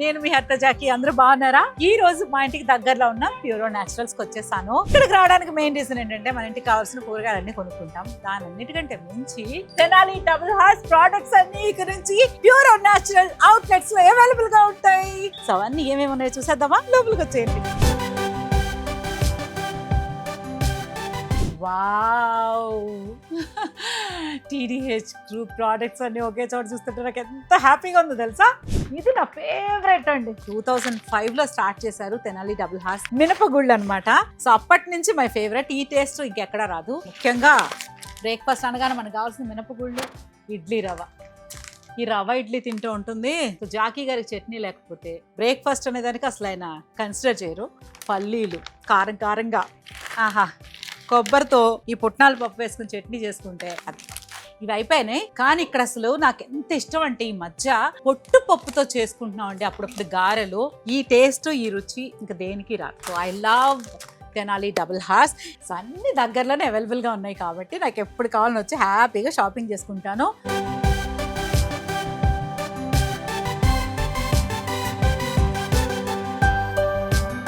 నేను మీ హర్త జాకి అందరూ బాగున్నారా? ఈ రోజు మా ఇంటికి దగ్గరలో ఉన్న ప్యూరో న్యాచురల్స్కి వచ్చేసాను. ఇక్కడికి రావడానికి మెయిన్ రీజన్ ఏంటంటే మన ఇంటికి కావాల్సిన కూరగాయలన్నీ కొనుక్కుంటాం. దాని అన్నిటికంటే మించి తెనాలి డబుల్ హార్స్ ప్రోడక్ట్స్ అన్ని ఇక్కడ నుంచి ప్యూరో న్యాచురల్ అవుట్లెట్స్లో అవైలబుల్గా ఉంటాయి. సో అవన్నీ ఏమేమి ఉన్నాయో చూసేద్దామా? లోపలికి వచ్చేయండి. వావ్. టీడీహెచ్ గ్రూప్ ప్రోడక్ట్స్ అన్ని ఒకే చోట చూస్తుంటే నాకు ఎంత హ్యాపీగా ఉందో తెలుసా? ఇది నా ఫేవరెట్ అండి. టూ థౌజండ్ ఫైవ్లో స్టార్ట్ చేశారు తెనాలి డబుల్ హాస్ మినపగుళ్ళు అనమాట సో అప్పటి నుంచి మై ఫేవరెట్ ఈ టేస్ట్ ఇంకెక్కడా రాదు. ముఖ్యంగా బ్రేక్ఫాస్ట్ అనగానే మనకు కావాల్సిన మినపగుళ్ళు ఇడ్లీ రవ్వ. ఈ రవ్వ ఇడ్లీ తింటూ ఉంటుంది. జాకీ గారికి చట్నీ లేకపోతే బ్రేక్ఫాస్ట్ అనేదానికి అసలు ఆయన కన్సిడర్ చేయరు. పల్లీలు కారం కారంగా. ఆహా. కొబ్బరితో ఈ పుట్నాల పప్పు వేసుకుని చట్నీ చేసుకుంటే అది ఇవి అయిపోయినాయి. కానీ ఇక్కడ అసలు నాకు ఎంత ఇష్టం అంటే ఈ మధ్య పొట్టు పప్పుతో చేసుకుంటున్నాం అండి. అప్పుడప్పుడు గారెలు. ఈ టేస్ట్ ఈ రుచి ఇంకా దేనికి రాదు. I love Tenali double horse. అన్ని దగ్గరలోనే అవైలబుల్గా ఉన్నాయి కాబట్టి నాకు ఎప్పుడు కావాలని వచ్చి హ్యాపీగా షాపింగ్ చేసుకుంటాను.